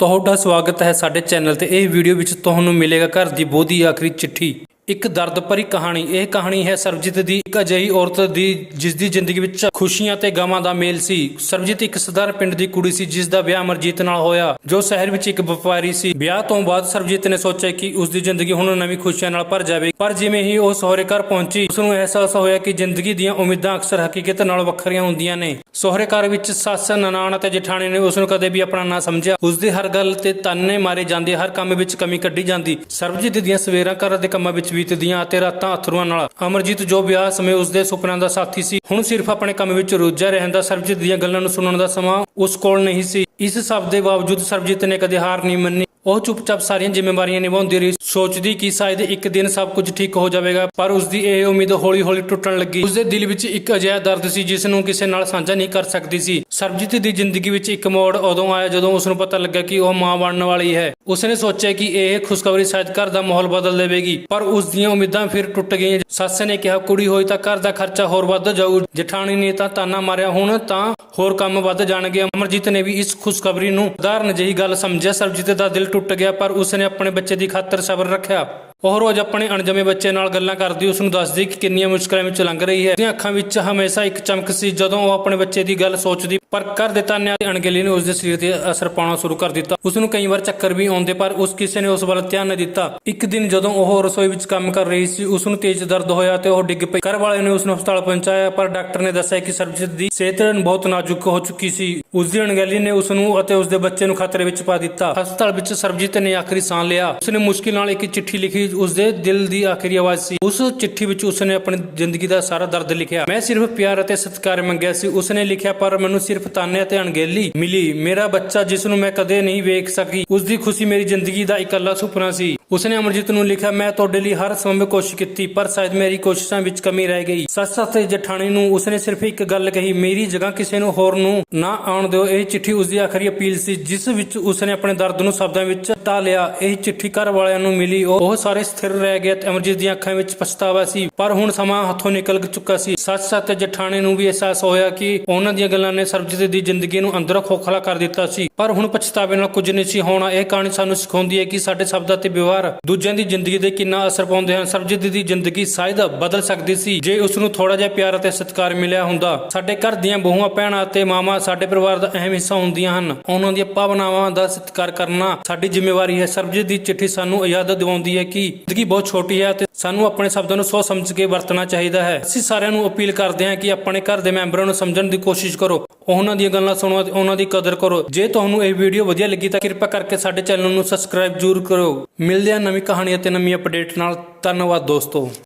ਤੁਹਾਡਾ ਸਵਾਗਤ ਹੈ ਸਾਡੇ ਚੈਨਲ ਤੇ। ਇਹ ਵੀਡੀਓ ਵਿੱਚ ਤੁਹਾਨੂੰ ਮਿਲੇਗਾ ਘਰ ਦੀ ਬੋਧੀ ਆਖਰੀ ਚਿੱਠੀ। ਇੱਕ ਦਰਦ ਭਰੀ ਕਹਾਣੀ। ਇਹ ਕਹਾਣੀ ਹੈ ਸਰਬਜੀਤ ਦੀ। ਇੱਕ ਅਜਿਹੀ ਔਰਤ ਦੀ, ਜਿਸ ਦੀ ਜ਼ਿੰਦਗੀ ਵਿੱਚ ਖੁਸ਼ੀਆਂ ਤੇ ਗਮਾਂ ਦਾ ਮੇਲ ਸੀ। ਸਰਬਜੀਤ ਇੱਕ ਸਧਾਰਨ ਪਿੰਡ ਦੀ ਕੁੜੀ ਸੀ, ਜਿਸ ਦਾ ਵਿਆਹ ਅਮਰਜੀਤ ਨਾਲ ਹੋਇਆ, ਜੋ ਸ਼ਹਿਰ ਵਿੱਚ ਇੱਕ ਵਪਾਰੀ ਸੀ। ਵਿਆਹ ਤੋਂ ਬਾਅਦ ਸਰਬਜੀਤ ਨੇ ਸੋਚਿਆ ਕਿ ਉਸ ਦੀ ਜ਼ਿੰਦਗੀ ਹੁਣ ਨਵੀਂ ਖੁਸ਼ੀਆਂ ਨਾਲ ਭਰ ਜਾਵੇ। ਪਰ ਜਿਵੇਂ ਹੀ ਉਹ ਸਹੁਰੇ ਘਰ ਪਹੁੰਚੀ, ਉਸ ਨੂੰ ਅਹਿਸਾਸ ਹੋਇਆ ਕਿ ਜ਼ਿੰਦਗੀ ਦੀਆਂ ਉਮੀਦਾਂ ਅਕਸਰ ਹਕੀਕਤ ਨਾਲ ਵੱਖਰੀਆਂ ਹੁੰਦੀਆਂ ਨੇ। ਸਹੁਰੇ ਘਰ ਵਿੱਚ ਸੱਸ, ਨਨਾਣ ਅਤੇ ਜਠਾਣੀ ਨੇ ਉਸ ਨੂੰ ਕਦੇ ਵੀ ਆਪਣਾ ਨਾ ਸਮਝਿਆ। ਉਸ ਦੀ ਹਰ ਗੱਲ ਤੇ ਤਾਨੇ ਮਾਰੇ ਜਾਂਦੇ, ਹਰ ਕੰਮ ਵਿੱਚ ਕਮੀ ਕੱਢੀ ਜਾਂਦੀ। ਸਰਬਜੀਤ ਦੀਆਂ ਸਵੇਰਾਂ ਘਰ ਦੇ ਕੰਮਾਂ ਵਿੱਚ ਬੀਤਦੀਆਂ ਅਤੇ ਰਾਤਾਂ ਅਥਰੂਆਂ ਨਾਲ। ਅਮਰਜੀਤ ਜੋ ਵਿਆਹ ਸਮੇਂ ਉਸਦੇ ਸੁਪਨਿਆਂ ਦਾ ਸਾਥੀ ਸੀ, ਹੁਣ ਸਿਰਫ ਆਪਣੇ ਕੰਮ ਵਿੱਚ ਰੁੱਝਿਆ ਰਹਿੰਦਾ ਸਰਬਜੀਤ ਦੀਆਂ ਗੱਲਾਂ ਨੂੰ ਸੁਣਨ ਦਾ ਸਮਾਂ ਉਸ ਕੋਲ ਨਹੀਂ ਸੀ। ਇਸ ਸਭ ਦੇ ਬਾਵਜੂਦ ਸਰਬਜੀਤ ਨੇ ਕਦੇ ਹਾਰ ਨਹੀਂ ਮੰਨੀ। ਉਹ ਚੁੱਪਚਾਪ ਸਾਰੀਆਂ ਜ਼ਿੰਮੇਵਾਰੀਆਂ ਨਿਭਾਉਂਦੀ ਰਹੀ। ਸੋਚਦੀ ਕਿ ਸ਼ਾਇਦ ਇੱਕ ਦਿਨ ਸਭ ਕੁਝ ਠੀਕ ਹੋ ਜਾਵੇਗਾ, ਪਰ ਉਸ ਦੀ ਇਹ ਉਮੀਦ ਹੌਲੀ-ਹੌਲੀ ਟੁੱਟਣ ਲੱਗੀ। ਉਸ ਦੇ ਦਿਲ ਵਿੱਚ ਇੱਕ ਅਜਿਹਾ ਦਰਦ ਸੀ ਜਿਸ ਨੂੰ ਕਿਸੇ ਨਾਲ ਸਾਂਝਾ ਨਹੀਂ ਕਰ ਸਕਦੀ ਸੀ। ਸਰਬਜੀਤ ਦੀ ਜ਼ਿੰਦਗੀ ਵਿੱਚ ਇੱਕ ਮੋੜ ਉਦੋਂ ਆਇਆ ਜਦੋਂ ਉਸ ਨੂੰ ਪਤਾ ਲੱਗਾ ਕਿ ਉਹ ਮਾਂ ਬਣਨ ਵਾਲੀ ਹੈ। ਉਸਨੇ ਸੋਚਿਆ ਕਿ ਇਹ ਖੁਸ਼ਖਬਰੀ ਸ਼ਾਇਦ ਘਰ ਦਾ ਮਾਹੌਲ ਬਦਲ ਦੇਵੇਗੀ, ਪਰ ਉਸ ਦੀਆਂ ਉਮੀਦਾਂ ਫਿਰ ਟੁੱਟ ਗਈਆਂ। ਸੱਸ ਨੇ ਕਿਹਾ, ਕੁੜੀ ਹੋਈ ਤਾਂ ਘਰ ਦਾ ਖਰਚਾ ਹੋਰ ਵੱਧ ਜਾਊ। ਜਠਾਣੀ ਨੇ ਤਾਂ ਤਾਨਾ ਮਾਰਿਆ, ਹੁਣ ਤਾਂ ਹੋਰ ਕੰਮ ਵੱਧ ਜਾਣਗੇ। ਅਮਰਜੀਤ ਨੇ ਵੀ ਇਸ ਖੁਸ਼ਖਬਰੀ ਨੂੰ ਉਦਾਹਰਨ ਜਿਹੀ ਗੱਲ ਸਮਝਿਆ। ਸਰਬਜੀਤ ਦਾ ਦਿਲ ਟੁੱਟ ਗਿਆ ਪਰ ਉਸਨੇ ਆਪਣੇ ਬੱਚੇ ਦੀ ਖਾਤਰ ਸਬਰ ਰੱਖਿਆ। ਉਹ ਰੋਜ਼ ਆਪਣੇ ਅਣਜਮੇ ਬੱਚੇ ਨਾਲ ਗੱਲਾਂ ਕਰਦੀ ਉਸ ਨੂੰ ਦੱਸਦੀ ਕਿ ਕਿੰਨੀਆਂ ਮੁਸ਼ਕਲਾਂ ਵਿੱਚ ਲੰਘ ਰਹੀ ਹੈ। ਉਹਦੀਆਂ ਅੱਖਾਂ ਵਿੱਚ ਹਮੇਸ਼ਾ ਇੱਕ ਚਮਕ ਸੀ, ਜਦੋਂ ਉਹ ਆਪਣੇ ਬੱਚੇ ਦੀ ਗੱਲ ਸੋਚਦੀ, ਪਰ ਕਰ ਦਿੱਤਾ ਤਾਨਿਆਂ ਦੀ ਅਣਗਹਿਲੀ ਨੇ ਉਸ ਦੇ ਸਰੀਰ ਤੇ ਅਸਰ ਪਾਉਣਾ ਸ਼ੁਰੂ ਕਰ ਦਿੱਤਾ। ਉਸ ਨੂੰ ਕਈ ਵਾਰ ਚੱਕਰ ਵੀ ਆਉਂਦੇ, ਪਰ ਉਸ ਕਿਸੇ ਨੇ ਉਸ ਵੱਲ ਧਿਆਨ ਨਹੀਂ ਦਿੱਤਾ। ਇੱਕ ਦਿਨ ਜਦੋਂ ਉਹ ਰਸੋਈ ਵਿੱਚ ਕੰਮ ਕਰ ਰਹੀ ਸੀ ਉਸ ਨੂੰ ਤੇਜ਼ ਦਰਦ ਹੋਇਆ ਤੇ ਉਹ ਡਿੱਗ ਪਈ। ਘਰ ਵਾਲਿਆਂ ਨੇ ਉਸ ਨੂੰ ਹਸਪਤਾਲ ਪਹੁੰਚਾਇਆ, ਪਰ ਡਾਕਟਰ ਨੇ ਦੱਸਿਆ ਕਿ ਸਰਬਜੀਤ ਦੀ ਸਿਹਤ ਬਹੁਤ ਨਾਜ਼ੁਕ ਹੋ ਚੁੱਕੀ ਸੀ। ਉਸ ਦੀ ਅਣਗਹਿਲੀ ਨੇ ਉਸ ਨੂੰ ਅਤੇ ਉਸ ਦੇ ਬੱਚੇ ਨੂੰ ਖਤਰੇ ਵਿੱਚ ਪਾ ਦਿੱਤਾ। ਹਸਪਤਾਲ ਵਿੱਚ ਸਰਬਜੀਤ ਨੇ ਆਖਰੀ ਸਾਹ ਲਿਆ। ਉਸ ਨੇ ਮੁਸ਼ਕਿਲ ਨਾਲ ਇੱਕ ਚਿੱਠੀ ਲਿਖੀ ਉਸ ਦੇ ਦਿਲ ਦੀ ਆਖਰੀ ਆਵਾਜ਼ ਸੀ। ਉਸ ਚਿੱਠੀ ਵਿੱਚ ਉਸ ਨੇ ਆਪਣੀ ਜ਼ਿੰਦਗੀ ਦਾ ਸਾਰਾ ਦਰਦ ਲਿਖਿਆ। ਮੈਂ ਸਿਰਫ ਪਿਆਰ ਅਤੇ ਸਤਿਕਾਰ ਮੰਗਿਆ ਸੀ। ਉਸ ਨੇ ਲਿਖਿਆ, ਪਰ ਮੈਨੂੰ ਸਿਰਫ ਤਾਨੇ ਅਤੇ ਅਣਗਹਿਲੀ ਮਿਲੀ। ਮੇਰਾ ਬੱਚਾ, ਜਿਸ ਨੂੰ ਮੈਂ ਕਦੇ ਨਹੀਂ ਵੇਖ ਸਕੀ ਉਸ ਦੀ ਖੁਸ਼ੀ ਮੇਰੀ ਜ਼ਿੰਦਗੀ ਦਾ ਇਕੱਲਾ ਸੁਪਨਾ ਸੀ। ਉਸਨੇ ਅਮਰਜੀਤ ਨੂੰ ਲਿਖਿਆ, ਮੈਂ ਤੁਹਾਡੇ ਲਈ ਹਰ ਸੰਭਵ ਕੋਸ਼ਿਸ਼ ਕੀਤੀ, ਪਰ ਸ਼ਾਇਦ ਮੇਰੀ ਕੋਸ਼ਿਸ਼ਾਂ ਵਿੱਚ ਕਮੀ ਰਹਿ ਗਈ। ਸੱਚ ਅਤੇ ਜਠਾਣੀ ਨੂੰ ਉਸਨੇ ਸਿਰਫ ਇੱਕ ਗੱਲ ਕਹੀ, ਮੇਰੀ ਜਗ੍ਹਾ ਕਿਸੇ ਨੂੰ ਹੋਰ ਨੂੰ ਨਾ ਆਉਣ ਦਿਓ। ਇਹ ਚਿੱਠੀ ਉਸਦੀ ਆਖਰੀ ਅਪੀਲ ਸੀ, ਜਿਸ ਵਿੱਚ ਉਸਨੇ ਆਪਣੇ ਦਰਦ ਨੂੰ ਸ਼ਬਦਾਂ ਵਿੱਚ ਟਾ ਲਿਆ। ਇਹ ਚਿੱਠੀ ਘਰ ਵਾਲਿਆਂ ਨੂੰ ਮਿਲੀ। ਉਹ ਸਾਰੇ ਸਥਿਰ ਰਹਿ ਗਏ ਤੇ ਅਮਰਜੀਤ ਦੀਆਂ ਅੱਖਾਂ ਵਿੱਚ ਪਛਤਾਵਾ ਸੀ, ਪਰ ਹੁਣ ਸਮਾਂ ਹੱਥੋਂ ਨਿਕਲ ਚੁੱਕਾ ਸੀ। ਸੱਚ ਅਤੇ ਜਠਾਣੀ ਨੂੰ ਵੀ ਅਹਿਸਾਸ ਹੋਇਆ ਕਿ ਉਹਨਾਂ ਦੀਆਂ ਗੱਲਾਂ ਨੇ ਸਰਬਜੀਤ ਦੀ ਜ਼ਿੰਦਗੀ ਨੂੰ ਅੰਦਰੋਂ ਖੋਖਲਾ ਕਰ ਦਿੱਤਾ ਸੀ, ਪਰ ਹੁਣ ਪਛਤਾਵੇ ਨਾਲ ਕੁਝ ਨਹੀਂ ਸੀ ਹੋਣਾ। ਇਹ ਕਹਾਣੀ ਸਾਨੂੰ ਸਿਖਾਉਂਦੀ ਹੈ ਕਿ ਸਾਡੇ ਸ਼ਬਦਾਂ ਤੇ ਵਿਵਹਾਰ ਦੂਜਿਆਂ ਦੀ ਜ਼ਿੰਦਗੀ ਤੇ ਕਿੰਨਾ ਅਸਰ ਪਾਉਂਦੇ ਹਨ, ਸਰਬਜੀਤ ਦੀ ਜ਼ਿੰਦਗੀ ਸ਼ਾਇਦ ਬਦਲ ਸਕਦੀ ਸੀ। ਜੇ ਉਸ ਨੂੰ ਥੋੜਾ ਜਿਹਾ ਪਿਆਰ ਅਤੇ ਸਤਿਕਾਰ ਮਿਲਿਆ ਹੁੰਦਾ, ਸਾਡੇ ਘਰ ਦੀਆਂ ਬਹੂਆਂ, ਭੈਣਾਂ ਅਤੇ ਮਾਵਾਂ ਸਾਡੇ ਪਰਿਵਾਰ ਦਾ ਅਹਿਮ ਹਿੱਸਾ ਹੁੰਦੀਆਂ ਹਨ। ਉਹਨਾਂ ਦੀਆਂ ਭਾਵਨਾਵਾਂ ਦਾ ਸਤਿਕਾਰ ਕਰਨਾ ਸਾਡੀ ਜ਼ਿੰਮੇਵਾਰੀ ਹੈ। ਸਰਬਜੀਤ ਦੀ ਚਿੱਠੀ ਸਾਨੂੰ ਯਾਦ ਦਿਵਾਉਂਦੀ ਹੈ ਕਿ ਜ਼ਿੰਦਗੀ ਬਹੁਤ ਛੋਟੀ ਹੈ ਅਤੇ ਸਾਨੂੰ ਆਪਣੇ ਸ਼ਬਦਾਂ ਨੂੰ ਸੋਚ ਸਮਝ ਕੇ ਵਰਤਣਾ ਚਾਹੀਦਾ ਹੈ। ਅਸੀਂ ਸਾਰਿਆਂ ਨੂੰ ਅਪੀਲ ਕਰਦੇ ਹਾਂ ਕਿ ਆਪਣੇ ਘਰ ਦੇ ਮੈਂਬਰਾਂ ਨੂੰ ਸਮਝਣ ਦੀ ਕੋਸ਼ਿਸ਼ ਕਰੋ। ਉਹਨਾਂ ਦੀਆਂ ਗੱਲਾਂ ਸੁਣੋ ਅਤੇ ਉਹਨਾਂ ਦੀ ਕਦਰ ਕਰੋ। ਜੇ ਤੁਹਾਨੂੰ ਇਹ ਵੀਡੀਓ ਵਧੀਆ ਲੱਗੀ ਤਾਂ ਕਿਰਪਾ ਕਰਕੇ ਸਾਡੇ ਚੈਨਲ ਨੂੰ ਸਬਸਕ੍ਰਾਈਬ ਜ਼ਰੂਰ ਕਰੋ ਮਿਲਦੇ ਹਾਂ ਨਵੀਂ ਕਹਾਣੀ ਅਤੇ ਨਵੀਂ ਅਪਡੇਟ ਨਾਲ। ਧੰਨਵਾਦ ਦੋਸਤੋ।